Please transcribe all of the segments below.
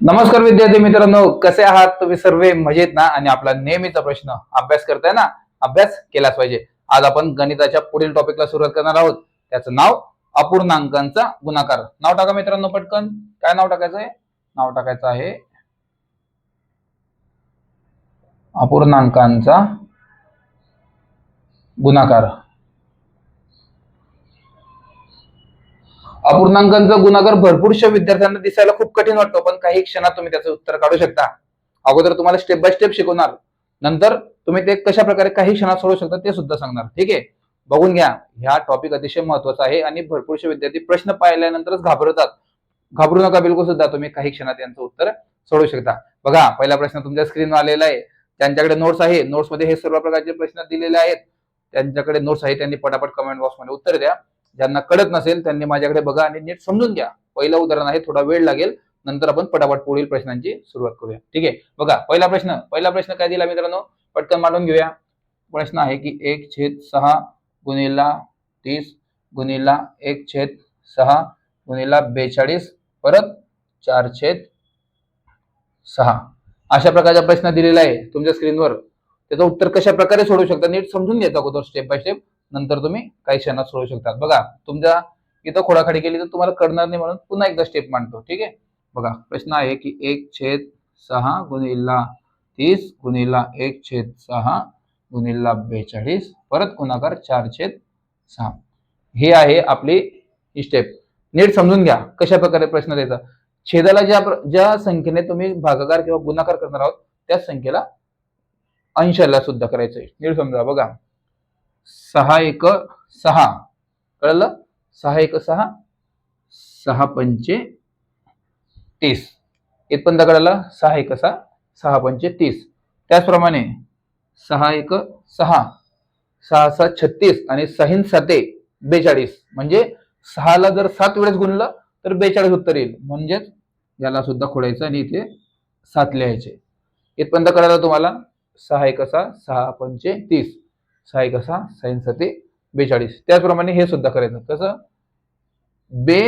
नमस्कार विद्यार्थी मित्रांनो कसे आहात? तुम्ही सर्व मजेत ना? आणि आपला नेहमीचा प्रश्न अभ्यास करताय ना? अभ्यास केलाच पाहिजे. आज आपण गणिताच्या पुढील टॉपिकला सुरुवात करणार आहोत. त्याचं नाव अपूर्णांकांचा गुणाकार. नाव टाका मित्रांनो पटकन. काय नाव टाकायचं आहे? नाव टाकायचं आहे अपूर्णांकांचा गुणाकार. अपूर्णांकांचा गुणाकार भरपूरशा विद्यार्थ्यांना दिसायला खूप कठीण वाटतो पण काही क्षणात तुम्ही त्याचं उत्तर काढू शकता. अगोदर तुम्हाला स्टेप बाय स्टेप शिकवणार. नंतर तुम्ही ते कशा प्रकारे काही क्षणात सोडू शकता ते सुद्धा सांगणार. ठीक आहे? बघून घ्या. ह्या टॉपिक अतिशय महत्त्वाचा आहे आणि भरपूरशे विद्यार्थी प्रश्न पाहिल्यानंतरच घाबरतात. घाबरू नका बिलकुल सुद्धा. तुम्ही काही क्षणात यांचं उत्तर सोडू शकता. बघा पहिला प्रश्न तुमच्या स्क्रीनवर आलेला आहे. त्यांच्याकडे नोट्स आहे. नोट्समध्ये हे सर्व प्रकारचे प्रश्न दिलेले आहेत. त्यांच्याकडे नोट्स आहे त्यांनी पटापट कमेंट बॉक्समध्ये उत्तर द्या. ज्यांना कळत नसेल त्यांनी माझ्याकडे बघा आणि नीट समजून घ्या. पहिलं उदाहरण आहे थोडा वेळ लागेल. नंतर आपण पटापट पुढील प्रश्नांची सुरुवात करूया. ठीक आहे? बघा पहिला प्रश्न पहिला प्रश्न काय दिला मित्रांनो? पटकन मांडून घेऊया. प्रश्न आहे की एक छेद सहा गुणिला तीस गुणिला एक छेद सहा गुणिला बेचाळीस परत चार छेद सहा. अशा प्रकारचा प्रश्न दिलेला आहे तुमच्या स्क्रीनवर त्याचं उत्तर कशा प्रकारे सोडू शकता? नीट समजून घ्यायचा अगोदर स्टेप बाय स्टेप नंतर तुम्ही काही क्षणात सोडू शकतात. बघा तुमच्या इथं खोडाखाडी केली तर तुम्हाला कळणार नाही म्हणून पुन्हा एकदा स्टेप मांडतो. ठीक आहे? बघा प्रश्न आहे की एक छेद सहा गुणिल्ला तीस गुणिल्ला एक छेद सहा गुणिल्ला बेचाळीस परत गुणाकार चार छेद सहा. हे आहे आपली स्टेप नीट समजून घ्या कशा प्रकारे प्रश्न द्यायचा. छेदाला ज्या प्र- ज्या संख्येने तुम्ही भागाकार किंवा गुणाकार करणार आहोत त्याच संख्येला अंशाला सुद्धा करायचंय. नीट समजा बघा. सहा एक सहा. कळलं? सहा एक सहा सहा पंचे तीस. इथपर्यंत कळलं? सहा एक सहा सहा पंचे तीस. त्याचप्रमाणे सहा एक सहा सहा सहा छत्तीस आणि सहीन साते बेचाळीस. म्हणजे सहाला जर सात वेळेस गुणलं तर बेचाळीस उत्तर येईल. म्हणजेच याला सुद्धा खोडायचं आणि इथे सात लिहायचे. इथपर्यंत कळालं तुम्हाला? सहा एक सहा सहा पंचे तीस. सहा एक असा साईन सते बेचाळीस. त्याचप्रमाणे हे सुद्धा करायचं. कसं? बे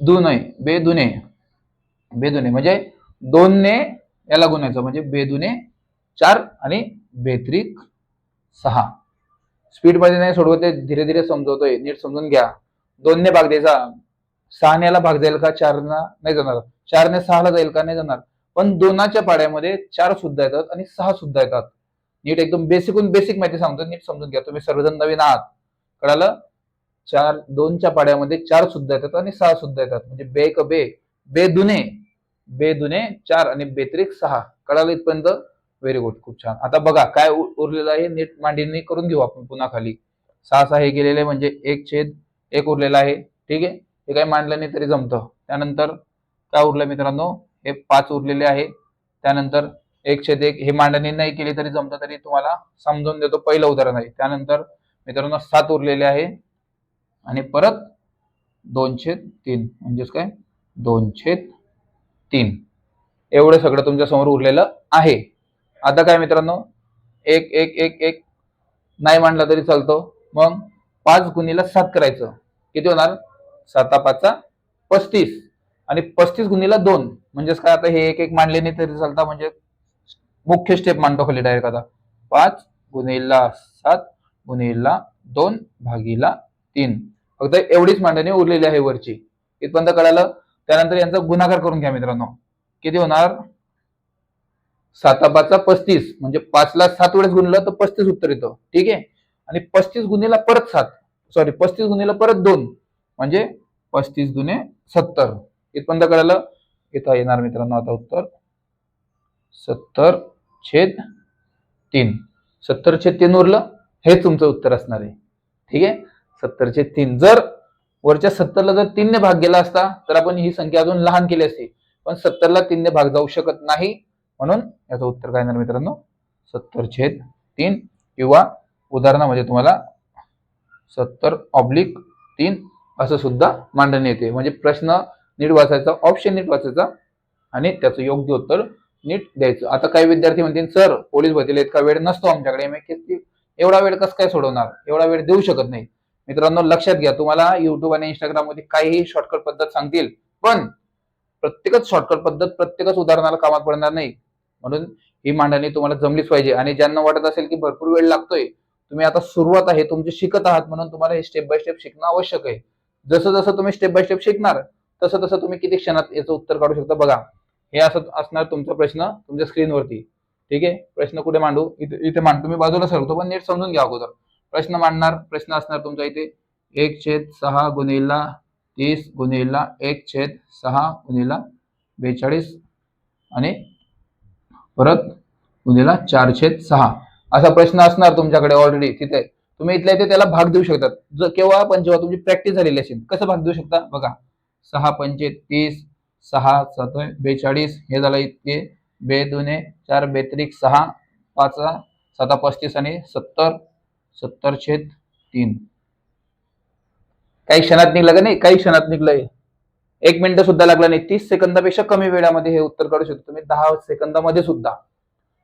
दुने बे दुने. बे दुने म्हणजे दोनने याला गुणायचं. म्हणजे बेदुने चार आणि बेत्रिक सहा. स्पीडमध्ये नाही सोडवते धीरे धीरे समजवतोय. नीट समजून घ्या. दोनने भाग द्यायचा. सहाने याला भाग जाईल का? चारना नाही जाणार. चारने सहाला जाईल का? नाही जाणार. पण दोनाच्या पाड्यामध्ये चार सुद्धा येतात आणि सहा सुद्धा येतात. नीट एकदम बेसिकून बेसिक माहिती सांगतो नीट समजून घ्या. तुम्ही सर्वजण नवीन आहात. कळालं? चार दोनच्या पाड्यामध्ये चार सुद्धा येतात आणि सहा सुद्धा येतात. म्हणजे बे क बे बे दुने. बे दुने चार आणि बेत्रिक सहा. कळालं इथपर्यंत? व्हेरी गुड खूप छान. आता बघा काय उ- उरलेलं आहे? नीट मांडीने करून घेऊ आपण पुन्हा खाली. सहा सहा हे गेलेले म्हणजे एक छेद एक उरलेला आहे. ठीक आहे? हे काही मांडलं नाही तरी जमतं. त्यानंतर काय उरलं मित्रांनो? हे पाच उरलेले आहे. त्यानंतर एक छेद एक हे मांडणी नाही केली तरी जमतं तरी तुम्हाला समजून देतो पहिलं उदाहरण आहे. त्यानंतर मित्रांनो सात उरलेले आहे. आणि परत दोनशे तीन. म्हणजेच काय? दोन छेद तीन. एवढं सगळं तुमच्यासमोर उरलेलं आहे. आता काय मित्रांनो? एक एक एक एक नाही मांडला तरी चालतो. मग पाच गुणीला सात करायचं. किती होणार? साता पाचा पस्तीस. आणि पस्तीस गुणीला दोन. म्हणजेच काय? आता हे एक एक मांडले नाही तरी चालता. म्हणजे मुख्य स्टेप मांडतो खाली डायरेक्ट आता. पाच गुणिला सात गुणिला दोन भागीला तीन. फक्त एवढीच मांडणी उरलेली आहे वरची. इथपर्यंत कळालं? त्यानंतर यांचा गुणाकार करून घ्या मित्रांनो. किती होणार? सातापाचा पस्तीस. म्हणजे पाचला सात वेळेस गुणलं तर पस्तीस उत्तर येतं. ठीक आहे? आणि पस्तीस गुन्हेला परत सात. सॉरी पस्तीस गुन्हेला परत दोन. म्हणजे पस्तीस गुन्हे सत्तर. इथपर्यंत कळालं? इथं येणार मित्रांनो आता उत्तर. सत्तर छेद तीन. सत्तर छेद तीन उरलं हे तुमचं उत्तर असणार आहे. ठीक आहे? सत्तर छेद तीन. जर वरच्या सत्तरला जर तीनने भाग गेला असता तर आपण ही संख्या अजून लहान केली असती. पण सत्तरला तीनने भाग जाऊ शकत नाही. म्हणून याचं उत्तर काय येणार मित्रांनो? सत्तर छेद तीन किंवा उदाहरणामध्ये तुम्हाला सत्तर ऑब्लिक तीन असं सुद्धा मांडणी येते. म्हणजे प्रश्न नीट वाचायचा ऑप्शन नीट वाचायचा आणि त्याचं योग्य उत्तर नीट द्यायचं. आता काही विद्यार्थी म्हणतील सर पोलीस भरतीला इतका वेळ नसतो आमच्याकडे. मी एवढा वेळ कसं काय सोडवणार? एवढा वेळ देऊ शकत नाही. मित्रांनो लक्षात घ्या तुम्हाला युट्यूब आणि इंस्टाग्राममध्ये काहीही शॉर्टकट पद्धत सांगतील पण प्रत्येकच शॉर्टकट पद्धत प्रत्येकच उदाहरणाला कामात पडणार नाही. म्हणून ही मांडणी तुम्हाला जमलीच पाहिजे. आणि ज्यांना वाटत असेल की भरपूर वेळ लागतोय तुम्ही आता सुरुवात आहे तुमची शिकत आहात म्हणून तुम्हाला हे स्टेप बाय स्टेप शिकणं आवश्यक आहे. जसं जसं तुम्ही स्टेप बाय स्टेप शिकणार तसं तसं तुम्ही किती क्षणात याचं उत्तर काढू शकता बघा. हे असं असणार तुमचा प्रश्न तुमच्या स्क्रीनवरती. ठीक आहे? प्रश्न कुठे मांडू? इथे इथे मांडतो मी बाजूला सरतो पण नीट समजून घ्या अगोदर. प्रश्न मांडणार प्रश्न असणार तुमचा इथे. एक छेद सहा गुणिला तीस गुणेला एक छेद सहा गुणिला बेचाळीस आणि परत गुणेला चार छेद सहा. असा प्रश्न असणार तुमच्याकडे ऑलरेडी तिथे. तुम्ही इथल्या इथे त्याला भाग देऊ शकतात. ज- केव्हा पण जेव्हा तुमची प्रॅक्टिस झालेली असेल कसं भाग देऊ शकता? बघा. सहा पंचे तीस सहा सात बेचाळीस हे झालं इतके. बे दुने चार बेत्रिक सहा पाच साता पस्तीस आणि सत्तर. सत्तर छेद तीन. काही क्षणात निघलं का नाही? काही क्षणात निघलंय. एक मिनिट सुद्धा लागला नाही. तीस सेकंदापेक्षा कमी वेळामध्ये हे उत्तर काढू शकतो तुम्ही. दहा सेकंदामध्ये सुद्धा.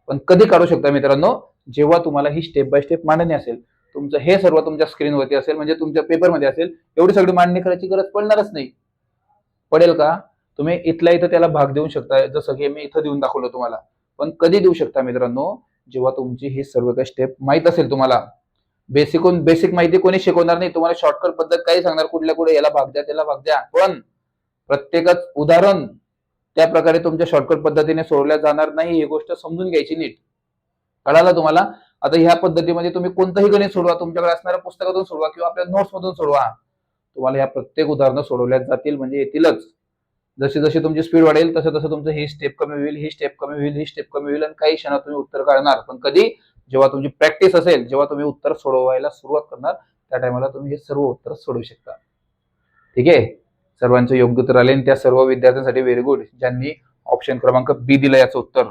पण कधी काढू शकता मित्रांनो? जेव्हा तुम्हाला ही स्टेप बाय स्टेप मांडणी असेल तुमचं हे सर्व तुमच्या स्क्रीनवरती असेल म्हणजे तुमच्या पेपरमध्ये असेल एवढी सगळी मांडणी करायची गरज पडणारच नाही. पडेल का? तुम्ही इथल्या इथं त्याला भाग देऊ शकता जसं की मी इथं देऊन दाखवलं तुम्हाला. पण कधी देऊ शकता मित्रांनो? जेव्हा तुमची ही सर्व काही स्टेप माहीत असेल तुम्हाला. बेसिकून बेसिक माहिती कोणी शिकवणार नाही. तुम्हाला शॉर्टकट पद्धत काही सांगणार कुठल्या कुठे याला भाग द्या त्याला भाग द्या. पण प्रत्येकच उदाहरण त्या प्रकारे तुमच्या शॉर्टकट पद्धतीने सोडवल्या जाणार नाही ही गोष्ट समजून घ्यायची नीट. कळालं तुम्हाला? आता ह्या पद्धतीमध्ये तुम्ही कोणतंही गणित सोडवा तुमच्याकडे असणाऱ्या पुस्तकातून सोडवा किंवा आपल्या नोट्स मधून सोडवा. तुम्हाला ह्या प्रत्येक उदाहरणं सोडवल्या जातील म्हणजे येतीलच. जशी जशी तुमची स्पीड वाढेल तसं तसं तुमचं ही स्टेप कमी होईल ही स्टेप कमी होईल ही स्टेप कमी होईल आणि काही क्षणात तुम्ही उत्तर काढणार. पण कधी? जेव्हा तुमची प्रॅक्टिस असेल जेव्हा तुम्ही उत्तर सोडवायला सुरुवात करणार त्या टायमाला तुम्ही हे सर्व उत्तर सोडवू शकता. ठीक आहे? सर्वांचं योग्य उत्तर आले आणि त्या सर्व विद्यार्थ्यांसाठी व्हेरी गुड ज्यांनी ऑप्शन क्रमांक बी दिला याचं उत्तर.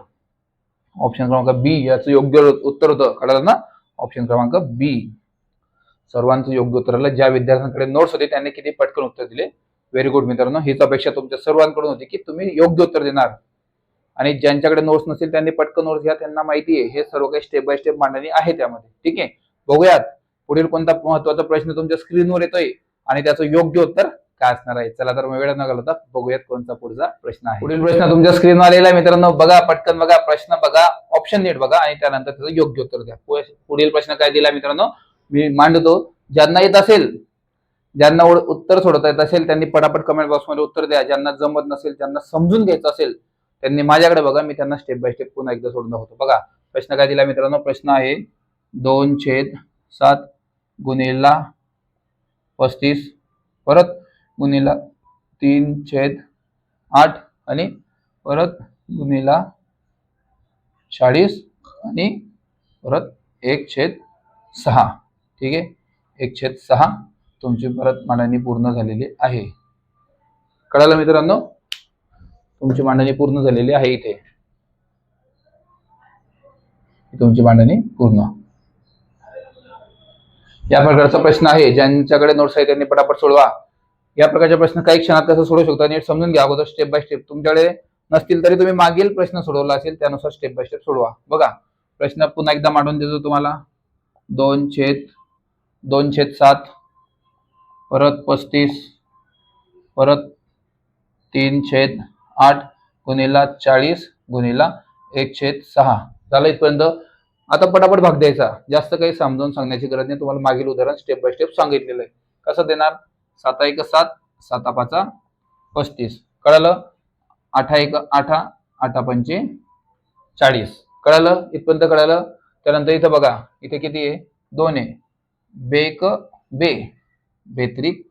ऑप्शन क्रमांक बी याचं योग्य उत्तर होतं. कळालं ना? ऑप्शन क्रमांक बी सर्वांचं योग्य उत्तर आलं. ज्या विद्यार्थ्यांकडे नोट्स होते त्यांनी किती पटकन उत्तर दिले? व्हेरी गुड मित्रांनो हीच अपेक्षा तुमच्या सर्वांकडून होती की तुम्ही योग्य उत्तर देणार. आणि ज्यांच्याकडे नोट्स नसेल त्यांनी पटकन नोट्स घ्या त्यांना माहिती आहे. हे सर्व काही स्टेप बाय स्टेप मांडणी आहे त्यामध्ये. ठीक आहे? बघूयात. पुढील कोणता महत्त्वाचा प्रश्न तुमच्या स्क्रीनवर येतोय आणि त्याचं योग्य उत्तर काय असणार आहे? चला तर मग वेळ न घालवता बघूयात कोणता पुढचा प्रश्न आहे. पुढील प्रश्न तुमच्या स्क्रीनवर आलेला आहे मित्रांनो. बघा पटकन बघा प्रश्न बघा ऑप्शन नीट बघा आणि त्यानंतर त्याचं योग्य उत्तर द्या. पुढील प्रश्न काय दिला मित्रांनो? मी मांडतो. ज्यांना येत असेल ज्यांना उत्तर सोडवता येत असेल त्यांनी पटापट कमेंट बॉक्समध्ये उत्तर द्या. ज्यांना जमत नसेल ज्यांना समजून घ्यायचं असेल त्यांनी माझ्याकडे बघा. मी त्यांना स्टेप बाय स्टेप पुन्हा एकदा सोडून दाखवतो बघा प्रश्न काय दिला मित्रांनो? प्रश्न आहे दोन छेद सात गुन्हेला पस्तीस परत गुन्हेला तीन छेद आठ आणि परत गुन्हेला चाळीस आणि परत एक छेद सहा. ठीक आहे? एक छेद सहा. तुमची परत मांडणी पूर्ण झालेली आहे. कळालं मित्रांनो? तुमची मांडणी पूर्ण झालेली आहे इथे. तुमची मांडणी पूर्ण. या प्रकारचा प्रश्न आहे. ज्यांच्याकडे नोट्स आहे त्यांनी पटापट सोडवा. या प्रकारचे प्रश्न काही क्षणात कसं सोडवू शकता नीट समजून घ्या. अगोदर स्टेप बाय स्टेप तुमच्याकडे नसतील तरी तुम्ही मागील प्रश्न सोडवला असेल त्यानुसार स्टेप बाय स्टेप सोडवा. बघा प्रश्न पुन्हा एकदा मांडून देतो तुम्हाला. दोन छेद दोन छेद सात. परत पस्तीस परत तीन छेद आठ गुणिला चाळीस गुणिला एक छेद सहा. झालं इथपर्यंत. आता पटापट भाग द्यायचा. जास्त काही समजावून सांगण्याची गरज नाही. तुम्हाला मागील उदाहरण स्टेप बाय स्टेप सांगितलेलं आहे. कसं देणार? साता एक सात साता पाचा पस्तीस. कळालं? आठा एक आठा आठा पंचे चाळीस. कळालं? इथपर्यंत कळालं? त्यानंतर इथं बघा. इथे किती आहे? दोन आहे. बेक बे. बेत्रिक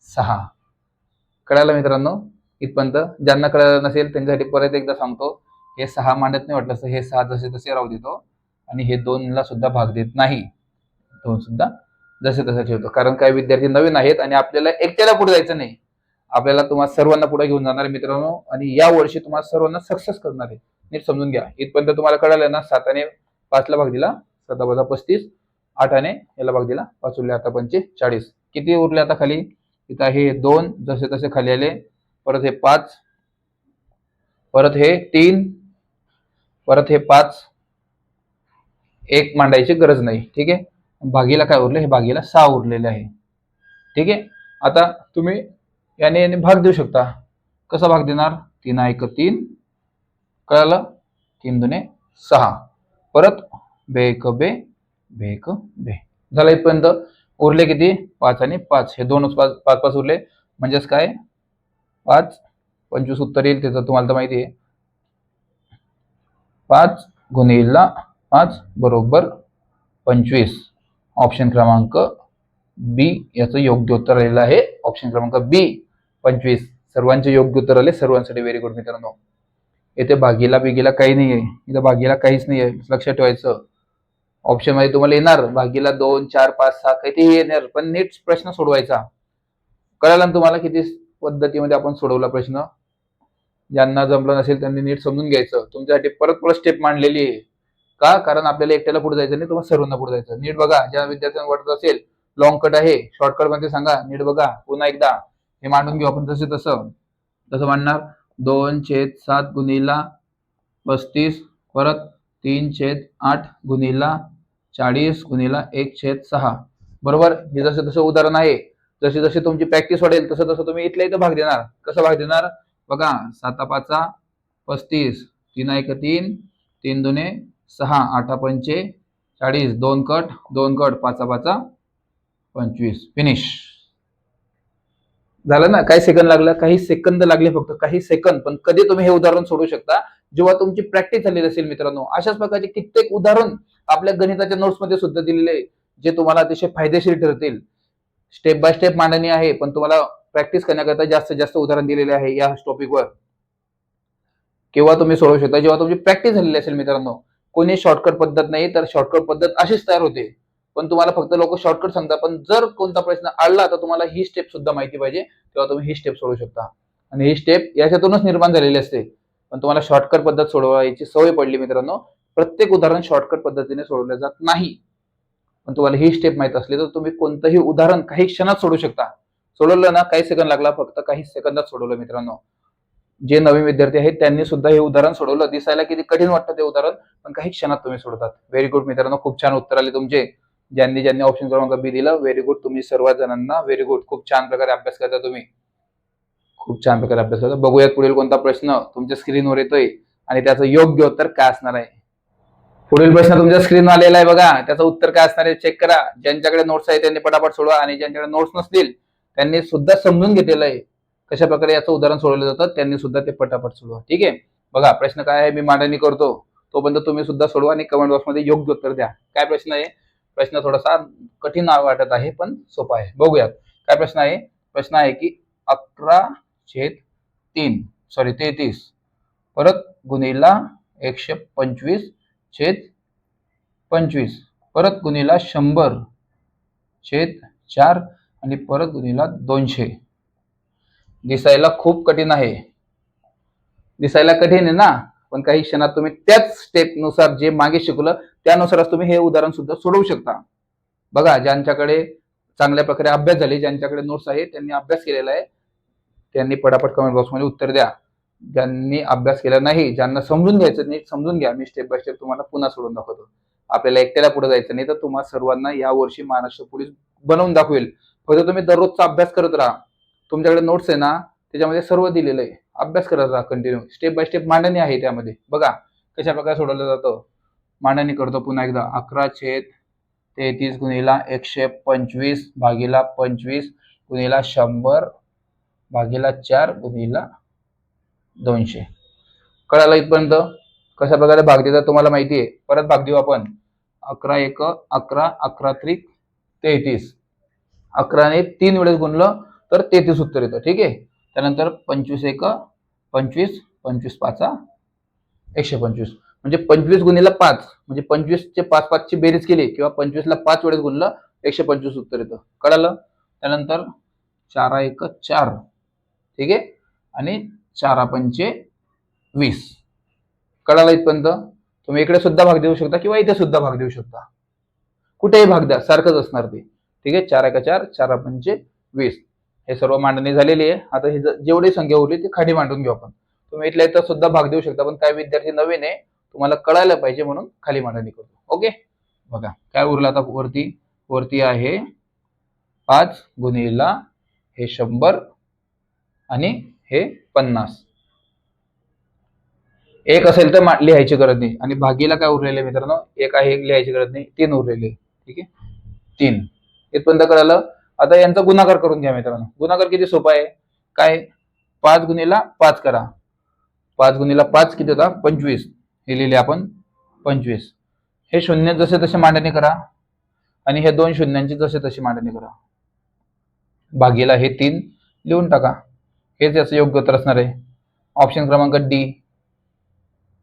सहा. कळालं मित्रांनो? इथपर्यंत. ज्यांना कळालं नसेल त्यांच्यासाठी परत एकदा सांगतो. हे सहा मांडत नाही वाटलं असं हे सहा जसे तसे राहू देतो. आणि हे दोनला सुद्धा भाग देत नाही. दोन सुद्धा जसे तसे ठेवतो. कारण काही विद्यार्थी नवीन आहेत आणि आपल्याला एकट्याला पुढे जायचं नाही. आपल्याला तुम्हाला सर्वांना पुढे घेऊन जाणार आहे मित्रांनो. आणि या वर्षी तुम्हाला सर्वांना सक्सेस करणार आहे. नीट समजून घ्या. इथपर्यंत तुम्हाला कळालं ना साताने पाचला भाग दिला. साता बजा पस्तीस. आठाने याला भाग दिला. पाच उरले आता पंचे चाळीस. किती उरले आता खाली? इथं हे दोन जसे तसे खाली आले. परत हे पाच. परत हे तीन. परत हे पाच. एक मांडायची गरज नाही. ठीक आहे? भागीला काय उरले? हे भागीला सहा उरलेले आहे. ठीक आहे? आता तुम्ही याने याने भाग देऊ शकता. कसा भाग देणार? तीन एक तीन. कळालं? तीन दुने सहा. परत बे बे बे बे. झालं इथपर्यंत. उरले किती? पाच आणि पाच. हे दोन पाच पाच पाच उरले. म्हणजेच काय? पाच. पंचवीस उत्तर येईल त्याचं तुम्हाला तर माहिती आहे. पाच गुणिला पाच बरोबर पंचवीस. ऑप्शन क्रमांक बी याचं योग्य उत्तर आलेलं आहे. ऑप्शन क्रमांक बी पंचवीस. सर्वांचे योग्य उत्तर आले. सर्वांसाठी व्हेरी गुड मित्रांनो. येथे भागीला बिगीला काही नाही आहे इथं भागीला काहीच नाही आहे लक्षात ठेवायचं. ऑप्शनमध्ये तुम्हाला येणार. भागीला दोन चार पाच सहा काहीतरी येणार पण नीट प्रश्न सोडवायचा. कळाला ना तुम्हाला किती पद्धतीमध्ये आपण सोडवला प्रश्न? ज्यांना जमलं नसेल त्यांनी नीट समजून घ्यायचं. तुमच्यासाठी परत परत स्टेप मांडलेली आहे. का? कारण आपल्याला एकट्याला पुढे जायचं नाही तुम्हाला सर्वांना पुढे जायचं नीट बघा. ज्या विद्यार्थ्यांना वाटत असेल लॉंग कट आहे शॉर्टकटमध्ये सांगा नीट बघा. पुन्हा एकदा. हे मांडून घेऊ आपण तसे तसं. तसं मांडणार. दोन छेद सात गुन्हेला पस्तीस परत तीन छेद आठ गुन्हेला चाळीस गुणिला एक छेद सहा. बरोबर? हे जसं तसं उदाहरण आहे जशी जशी तुमची प्रॅक्टिस वाढेल तसं तसं तुम्ही इथल्या इथं भाग देणार. कसं भाग देणार? बघा साता पाचा पस्तीस तीन एक तीन तीन दुने सहा आठा पंचे चाळीस दोन कट दोन कट पाचा पाचा पंचवीस. फिनिश झालं ना काही सेकंद लागलं काही सेकंद लागले फक्त काही सेकंद पण कधी तुम्ही हे उदाहरण सोडू शकता? जेव्हा तुमची प्रॅक्टिस झालेली असेल मित्रांनो अशाच प्रकारचे कित्येक उदाहरण आपल्या गणिताच्या नोट्समध्ये सुद्धा दिलेले आहे, जे तुम्हाला अतिशय फायदेशीर ठरतील. स्टेप बाय स्टेप मांडणी आहे पण तुम्हाला प्रॅक्टिस करण्याकरता जास्तीत जास्त उदाहरण दिलेले आहे या टॉपिकवर किंवा तुम्ही सोडवू शकता? जेव्हा तुमची प्रॅक्टिस झालेली असेल मित्रांनो कोणी शॉर्टकट पद्धत नाही तर शॉर्टकट पद्धत अशीच तयार होते. पण तुम्हाला फक्त लोक शॉर्टकट सांगतात. पण जर कोणता प्रश्न आला तर तुम्हाला ही स्टेप सुद्धा माहिती पाहिजे तेव्हा तुम्ही ही स्टेप सोडू शकता. आणि ही स्टेप याच्यातूनच निर्माण झालेली असते. पण तुम्हाला शॉर्टकट पद्धत सोडवायची सवय पडली मित्रांनो. प्रत्येक उदाहरण शॉर्टकट पद्धतीने सोडवलं जात नाही. पण तुम्हाला ही स्टेप माहीत असली तर तुम्ही कोणतंही उदाहरण काही क्षणात सोडू शकता. सोडवलं ना काही सेकंद लागला फक्त काही सेकंदात सोडवलं मित्रांनो. जे नवीन विद्यार्थी आहेत त्यांनी सुद्धा हे उदाहरण सोडवलं. दिसायला किती कठीण वाटतं ते उदाहरण पण काही क्षणात तुम्ही सोडतात. व्हेरी गुड मित्रांनो खूप छान उत्तर आले तुमचे. ज्यांनी ज्यांनी ऑप्शन क्रमांक बी दिलं व्हेरी गुड तुम्ही सर्व जणांना व्हेरी गुड खूप छान प्रकारे अभ्यास करता तुम्ही. खूप छान प्रकारे अभ्यास करता. बघूयात पुढील कोणता प्रश्न तुमच्या स्क्रीनवर येतोय आणि त्याचं योग्य उत्तर काय असणार आहे. पुढील प्रश्न तुमच्या स्क्रीनवर आलेला आहे बघा. त्याचं उत्तर काय असणार आहे? चेक करा. ज्यांच्याकडे नोट्स आहे त्यांनी पटापट सोडवा. आणि ज्यांच्याकडे नोट्स नसतील त्यांनी सुद्धा समजून घेतलेलं आहे. कशा प्रकारे याचं उदाहरण सोडवलं जातं त्यांनी सुद्धा ते पटापट सोडवा. ठीक आहे? बघा प्रश्न काय आहे? मी मांडणी करतो. तोपर्यंत तुम्ही सुद्धा सोडवा आणि कमेंट बॉक्समध्ये योग्य उत्तर द्या. काय प्रश्न आहे? प्रश्न थोडासा कठीण वाटत आहे पण सोपा आहे. बघूयात. काय प्रश्न आहे? प्रश्न आहे की अकरा छेद तीन सॉरी तेहतीस. परत गुन्हेला एकशे पंचवीस छेद पंचवीस. परत गुन्हेला शंभर छेद चार आणि परत गुन्हेला दोनशे. दिसायला खूप कठीण आहे. दिसायला कठीण आहे ना? पण काही क्षणात तुम्ही त्याच स्टेपनुसार जे मागे शिकवलं त्यानुसारच तुम्ही हे उदाहरण सुद्धा सोडवू शकता. बघा ज्यांच्याकडे चांगल्या प्रकारे अभ्यास झाले ज्यांच्याकडे नोट्स आहे त्यांनी अभ्यास केलेला आहे त्यांनी पटापट कमेंट बॉक्समध्ये उत्तर द्या. ज्यांनी अभ्यास केला नाही ज्यांना समजून घ्यायचं नीट समजून घ्या. मी स्टेप बाय स्टेप तुम्हाला पुन्हा सोडून दाखवतो. आपल्याला एकट्याला पुढे जायचं नाही तर तुम्हाला सर्वांना या वर्षी महाराष्ट्र पोलीस बनवून दाखवेल. फक्त तुम्ही दररोजचा अभ्यास करत राहा. तुमच्याकडे नोट्स आहे ना त्याच्यामध्ये सर्व दिलेलं आहे. अभ्यास करायचा कंटिन्यू स्टेप बाय स्टेप मांडणी आहे त्यामध्ये. बघा कशा प्रकारे सोडवलं जातं? मांडणी करतो पुन्हा एकदा. अकरा छेद तेहतीस गुणिला एकशे पंचवीस भागीला पंचवीस गुणिला शंभर भागीला चार गुणिला दोनशे. कळालं इथपर्यंत? कशा प्रकारे भाग देतात तुम्हाला माहिती आहे. परत भाग देऊ आपण. अकरा एक अकरा अकरा त्रिक तेहतीस. अकराने तीन वेळेस गुणलं तर तेहतीस उत्तर येतं. ठीक आहे? त्यानंतर पंचवीस एक पंचवीस पंचवीस पाचा एकशे पंचवीस. म्हणजे पंचवीस गुणीला पाच म्हणजे पंचवीसचे पाच पाचची बेरीज केली किंवा पंचवीसला पाच वेळेस गुणलं एकशे पंचवीस उत्तर येतं. कळालं? त्यानंतर चारा एक चार. ठीक आहे? आणि चारा पंचे वीस. कळालं इथपर्यंत? तुम्ही इकडे सुद्धा भाग देऊ शकता किंवा इथे सुद्धा भाग देऊ शकता. कुठेही भाग द्या सारखंच असणार ते. ठीक आहे? चार एका चार चारा पंचे वीस. हे सर्व मांडणी झालेली आहे. आता हे जेवढी संख्या उरली ती खाली मांडून घेऊ आपण. तुम्ही इथल्या इथं सुद्धा भाग देऊ शकता पण काही विद्यार्थी नवीन आहे तुम्हाला कळायला पाहिजे म्हणून खाली मांडणी करतो. ओके? बघा काय उरलं आता वरती? वरती आहे पाच गुणिला हे शंभर आणि हे पन्नास. एक असेल तर लिहायची गरज नाही. आणि भागीला काय उरलेले मित्रांनो? एक आहे एक लिहायची गरज नाही. तीन उरलेले ठीक आहे? तीन. इथपर्यंत कळालं? आता यांचा गुणाकार करून घ्या मित्रांनो. गुणाकार किती सोपा आहे? काय? पाच गुणीला पाच करा. पाच गुणीला पाच किती होता? पंचवीस. हे लिहिले आपण पंचवीस. हे शून्य जसे तसे मांडणी करा. आणि हे दोन शून्यांची जसे तशी मांडणी करा. भागीला हे तीन लिहून टाका. हेच याचं योग्य उत्तर असणार आहे. ऑप्शन क्रमांक डी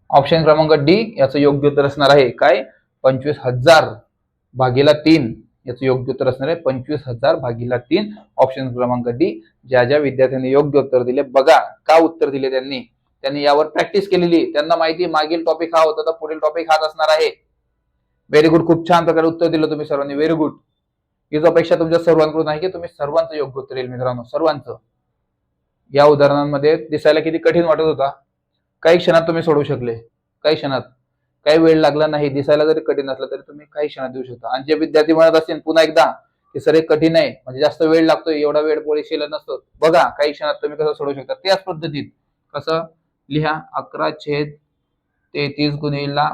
ऑप्शन क्रमांक डी याचं योग्य उत्तर असणार आहे. काय? पंचवीस हजार. भागीला तीन. याचं योग्य उत्तर असणार आहे. पंचवीस हजार भागीला तीन. ऑप्शन क्रमांक डी ज्या ज्या विद्यार्थ्यांनी योग्य उत्तर दिले बघा का उत्तर दिले त्यांनी. त्यांनी यावर प्रॅक्टिस केलेली त्यांना माहिती मागील टॉपिक हा होता तर पुढील टॉपिक हाच असणार आहे. व्हेरी गुड खूप छान प्रकारे उत्तर दिलं तुम्ही सर्वांनी. व्हेरी गुड हीच अपेक्षा तुमच्या सर्वांकडून आहे की तुम्ही सर्वांचं योग्य उत्तर येईल मित्रांनो. सर्वांचं. या उदाहरणांमध्ये दिसायला किती कठीण वाटत होता. काही क्षणात तुम्ही सोडवू शकले. काही क्षणात. काही वेळ लागला नाही दिसायला जरी कठीण असलं तरी तुम्ही काही क्षणात देऊ शकता. आणि जे विद्यार्थी म्हणत असतील पुन्हा एकदा की सर हे कठीण आहे म्हणजे जास्त वेळ लागतोय एवढा वेळ परीक्षेला नसतो बघा काही क्षणात तुम्ही कसं सोडवू शकता. त्याच पद्धतीत कसं लिहा अकरा छेद तेहतीस गुणिला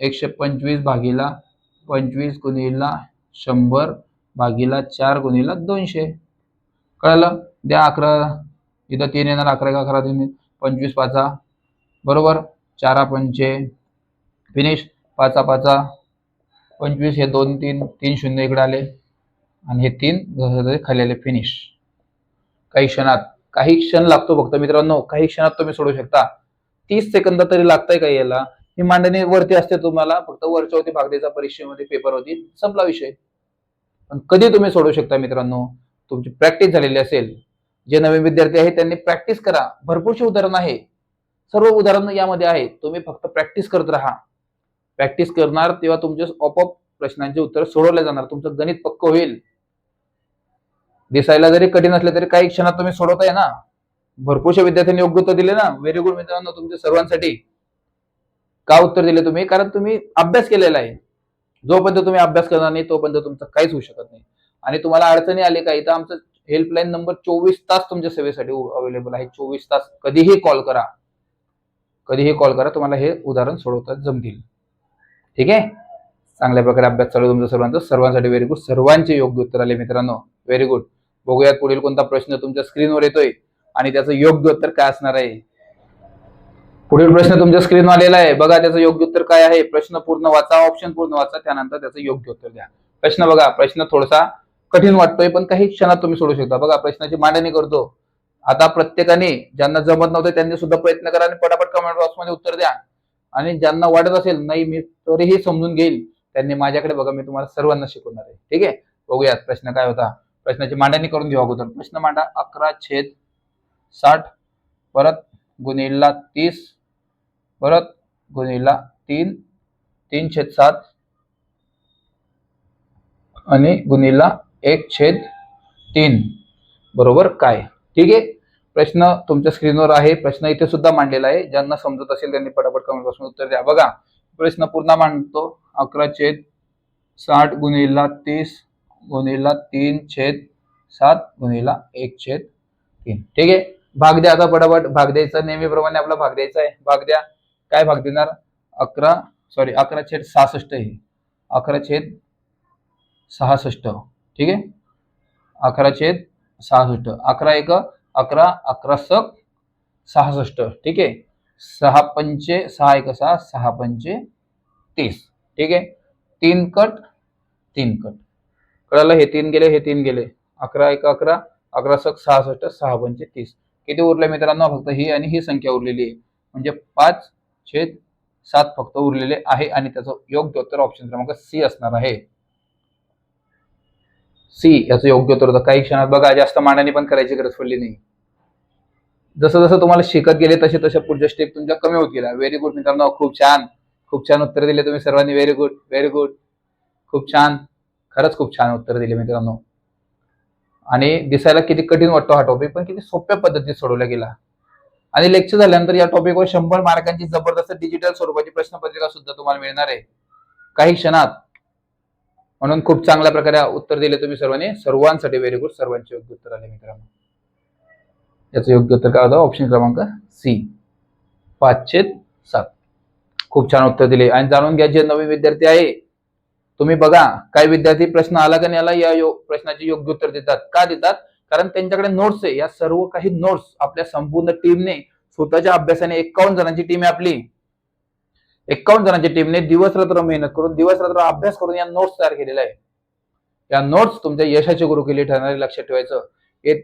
एकशे पंचवीस भागीला पंचवीस गुणिला शंभर भागीला चार गुणिला दोनशे. कळलं? द्या अकरा. इथं तीन येणार अकरा का अकरा तीन पंचवीस पाचा. बरोबर? चारा पंचे फिनिश पाचा पाचा पंचवीस हे दोन तीन तीन शून्य इकडे आले. आणि हे तीन जसं खाली आले फिनिश काही क्षणात काही क्षण लागतो फक्त मित्रांनो काही क्षणात तुम्ही सोडू शकता. तीस सेकंद तरी लागतंय का याला? ही मांडणी वरती असते तुम्हाला फक्त वरच्या होती भागदेचा परीक्षेमध्ये पेपर होती संपला विषय. पण कधी तुम्ही सोडू शकता मित्रांनो? तुमची प्रॅक्टिस झालेली असेल. जे नवीन विद्यार्थी आहेत त्यांनी प्रॅक्टिस करा. भरपूरशी उदाहरण आहे. सर्व उदाहरणं यामध्ये आहे तुम्ही फक्त प्रॅक्टिस करत राहा. प्रॅक्टिस करणार तेव्हा तुमचे आपोआप प्रश्नांचे उत्तर सोडवले जाणार. तुमचं गणित पक्क होईल. दिसायला जरी कठीण असले तरी काही क्षणात तुम्ही सोडवताय ना. भरपूरशा विद्यार्थ्यांनी योग्य उत्तर दिले ना. व्हेरी गुड मित्रांनो तुमच्या सर्वांसाठी. का उत्तर दिले तुम्ही? कारण तुम्ही अभ्यास केलेला आहे. जोपर्यंत तुम्ही अभ्यास करणार नाही तोपर्यंत तुमचं काहीच होऊ शकत नाही. आणि तुम्हाला अडचणी आली काही तर आमचं हेल्पलाईन नंबर चोवीस तास तुमच्या सेवेसाठी अवेलेबल आहे. चोवीस तास कधीही कॉल करा. कधीही कॉल करा तुम्हाला हे उदाहरण सोडवता जमतील. ठीक आहे? चांगल्या प्रकारे अभ्यास चालू तुमचा सर्वांचा. सर्वांसाठी व्हेरी गुड सर्वांचे योग्य उत्तर आले मित्रांनो. व्हेरी गुड बघूयात पुढील कोणता प्रश्न तुमच्या स्क्रीनवर येतोय आणि त्याचं योग्य उत्तर काय असणार आहे? पुढील प्रश्न तुमच्या स्क्रीनवर आलेला आहे. बघा त्याचं योग्य उत्तर काय आहे? प्रश्न पूर्ण वाचा ऑप्शन पूर्ण वाचा त्यानंतर त्याचं योग्य उत्तर द्या. प्रश्न बघा प्रश्न थोडासा कठीण वाटतोय पण काही क्षणात तुम्ही सोडू शकता. बघा प्रश्नाची मांडणी करतो. आता प्रत्येकाने ज्यांना जमत नव्हतं त्यांनी सुद्धा प्रयत्न करा आणि पटापट कमेंट बॉक्समध्ये उत्तर द्या. आणि ज्यांना वाटत असेल नाही मी तरीही समजून घेईल त्यांनी माझ्याकडे बघा मी तुम्हाला सर्वांना शिकवणार आहे. ठीक आहे? बघूयात प्रश्न काय होता. प्रश्नाची मांडणी करून घेऊ अगोदर. प्रश्न मांडा. अकरा छेद साठ परत गुन्हेला तीस परत गुन्हेला तीन तीन छेद सात आणि गुन्हेला एक छेद तीन. बरोबर काय? ठीक आहे? प्रश्न तुमच्या स्क्रीनवर आहे. प्रश्न इथे सुद्धा मांडलेला आहे. ज्यांना समजत असेल त्यांनी पटापट कमेंट बॉक्समध्ये उत्तर द्या. बघा प्रश्न पूर्ण मांडतो. अकरा छेद साठ गुणिला तीस गुणिला तीन छेद सात गुणिला एक छेद तीन. ठीक आहे? भाग द्या आता पटापट. भाग द्यायचा नेहमीप्रमाणे आपला भाग द्यायचा आहे. भाग द्या. काय भाग देणार? अकरा सॉरी अकरा छेद सहासष्ट आहे. अकरा छेद सहासष्ट. ठीक आहे? अकरा छेद सहासष्ट. अकरा एक अकरा अकरा सक सहासष्ट. ठीक आहे? सहा पंचे सहा एक सहा सहा पंचे तीस. ठीक आहे? तीन कट तीन कट. कळालं? हे तीन गेले हे तीन गेले. अकरा एक अकरा अकरा सक सहासष्ट सहा पंचे तीस. किती उरले मित्रांनो? फक्त ही आणि ही संख्या उरलेली आहे. म्हणजे पाच छेद सात फक्त उरलेले आहे आणि त्याचं योग्य उत्तर ऑप्शन क्रमांक सी असणार आहे. सी याचं योग्य उत्तर होतं. काही क्षणात बघा जास्त मांडाने पण करायची गरज पडली नाही. जसं जसं तुम्हाला शिकत गेले तसे तसे पुढच्या स्टेप तुमच्या कमी होत गेल्या. व्हेरी गुड मित्रांनो खूप छान. खूप छान उत्तर दिले तुम्ही सर्वांनी. व्हेरी गुड व्हेरी गुड खूप छान. खरंच खूप छान उत्तर दिले मित्रांनो. आणि दिसायला किती कठीण वाटतो हा टॉपिक पण किती सोप्या पद्धतीत सोडवला गेला. आणि लेक्चर झाल्यानंतर या टॉपिकवर शंभर मार्कांची जबरदस्त डिजिटल स्वरूपाची प्रश्नपत्रिका सुद्धा तुम्हाला मिळणार आहे. काही क्षणात म्हणून खूप चांगल्या प्रकारे उत्तर दिले तुम्ही सर्वांनी. सर्वांसाठी व्हेरी गुड सर्वांचे योग्य उत्तर आले मित्रांनो. याचं योग्य उत्तर काय होतं? ऑप्शन क्रमांक सी पाचशे सात. खूप छान उत्तर दिले. आणि जाणून घ्या जे नवीन विद्यार्थी आहे तुम्ही बघा काही विद्यार्थी प्रश्न आला का नाही आला या यो- प्रश्नाचे योग्य उत्तर देतात. का देतात? कारण त्यांच्याकडे नोट्स आहे. या सर्व काही नोट्स आपल्या संपूर्ण टीमने स्वतःच्या अभ्यासाने एकावन्न जणांची टीम आहे आपली. एकावन्न जणांच्या टीमने दिवस रात्र मेहनत करून दिवस रात्र अभ्यास करून या नोट्स तयार केलेल्या आहे या नोट्स तुमच्या यशाचे गुरु केली ठरणारे लक्षात ठेवायचं.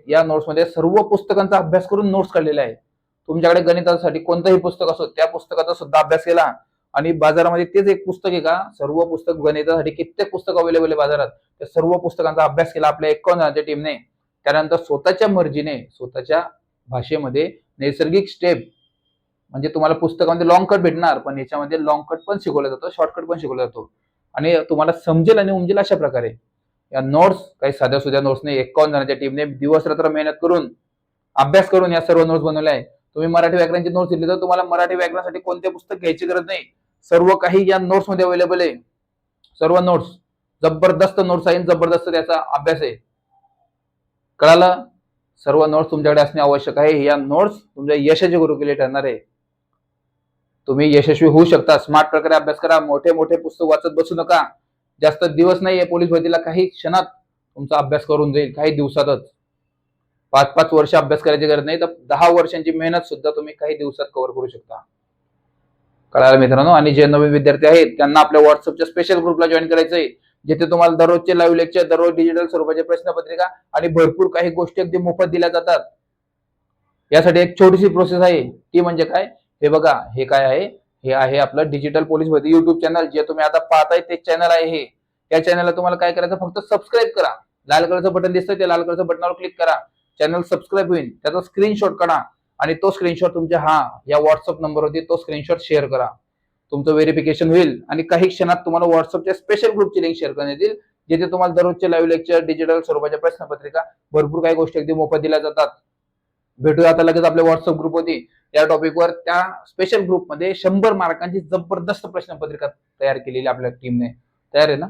या नोट्समध्ये सर्व पुस्तकांचा अभ्यास करून नोट्स काढलेले आहे तुमच्याकडे गणितासाठी कोणतंही पुस्तक असो त्या पुस्तकाचा सुद्धा अभ्यास केला. आणि बाजारामध्ये तेच एक पुस्तक आहे का? सर्व पुस्तक गणितासाठी कित्येक पुस्तक अवेलेबल आहे बाजारात. त्या सर्व पुस्तकांचा अभ्यास केला आपल्या एकावन्न जणांच्या टीमने त्यानंतर स्वतःच्या मर्जीने स्वतःच्या भाषेमध्ये नैसर्गिक स्टेप म्हणजे तुम्हाला पुस्तकामध्ये लॉंग कट भेटणार पण याच्यामध्ये लॉंग कट पण शिकवला जातो शॉर्टकट पण शिकवला जातो. आणि तुम्हाला समजेल आणि उमजेल अशा प्रकारे. या नोट्स काही साध्या सुध्या नोट्सने एकावन्न जणांच्या टीमने दिवस रात्र मेहनत करून अभ्यास करून या सर्व नोट्स बनवल्या आहे. तुम्ही मराठी व्याकरणाची नोट्स दिली तर तुम्हाला मराठी व्याकरणासाठी कोणते पुस्तक घ्यायची गरज नाही. सर्व काही या नोट्समध्ये अवेलेबल आहे. सर्व नोट्स जबरदस्त नोट्स आहे जबरदस्त त्याचा अभ्यास आहे. कळालं? सर्व नोट्स तुमच्याकडे असणे आवश्यक आहे. या नोट्स तुमच्या यशाचे गुरु केले ठरणार आहे. तुम्ही यशस्वी होऊ शकता. स्मार्ट प्रकारे अभ्यास करा. मोठे मोठे पुस्तक वाचत बसू नका. जास्त दिवस नाहीये पोलीस भरतीला. काही क्षणात तुमचा अभ्यास करून जाईल. काही दिवसातच. पाच पाच वर्ष अभ्यास करायची गरज नाही. तर दहा वर्षांची मेहनत सुद्धा तुम्ही काही दिवसात कव्हर करू शकता. कळायला मित्रांनो? आणि जे नवीन विद्यार्थी आहेत त्यांना आपल्या व्हॉट्सअपच्या स्पेशल ग्रुपला जॉईन करायचंय. जिथे तुम्हाला दररोजचे लाईव्ह लेक्चर दररोज डिजिटल स्वरूपाचे प्रश्नपत्रिका आणि भरपूर काही गोष्टी अगदी मोफत दिल्या जातात. यासाठी एक छोटीशी प्रोसेस आहे. ती म्हणजे काय? हे बघा हे काय आहे? हे आहे आपलं डिजिटल पोलीस भरती युट्यूब चॅनल जे तुम्ही आता पाहताय ते चॅनल आहे हे. या चॅनलला तुम्हाला काय करायचं? फक्त सबस्क्राईब करा. लाल कलरचं बटन दिसतं त्या लाल कलरच्या बटनावर क्लिक करा. चॅनल सबस्क्राईब होईल. त्याचा स्क्रीनशॉट काढा आणि तो स्क्रीनशॉट तुमच्या हा या व्हॉट्सअप नंबरवरती तो स्क्रीनशॉट शेअर करा. तुमचं व्हेरिफिकेशन होईल आणि काही क्षणात तुम्हाला व्हॉट्सअपच्या स्पेशल ग्रुपची लिंक शेअर करण्यात येईल जिथे तुम्हाला दररोजचे लाईव्ह लेक्चर डिजिटल स्वरूपाच्या प्रश्नपत्रिका भरपूर काही गोष्टी अगदी मोफत दिल्या जातात. भेटूया. आता लगेच आपल्या व्हॉट्सअप ग्रुप होती त्या टॉपिकवर त्या स्पेशल ग्रुपमध्ये शंभर मार्कांची जबरदस्त प्रश्नपत्रिका तयार केलेली आपल्या टीमने तयार आहे ना?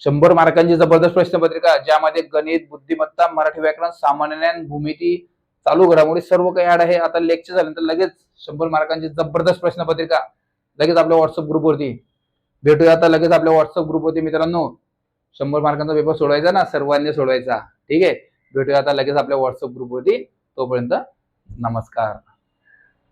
शंभर मार्कांची जबरदस्त प्रश्नपत्रिका ज्यामध्ये गणित बुद्धिमत्ता मराठी व्याकरण सामान्य ज्ञान भूमिती चालू घडामोडी सर्व काही ऍड आहे. आता लेक्चर झाल्यानंतर लगेच शंभर मार्कांची जबरदस्त प्रश्नपत्रिका लगेच आपल्या व्हॉट्सअप ग्रुपवरती भेटूया आता लगेच आपल्या व्हॉट्सअप ग्रुपवरती मित्रांनो. शंभर मार्कांचा पेपर सोडवायचा ना? सर्वांनी सोडवायचा. ठीक आहे? भेटूया आता लगेच आपल्या व्हॉट्सअप ग्रुपवरती तोपर्यंत नमस्कार.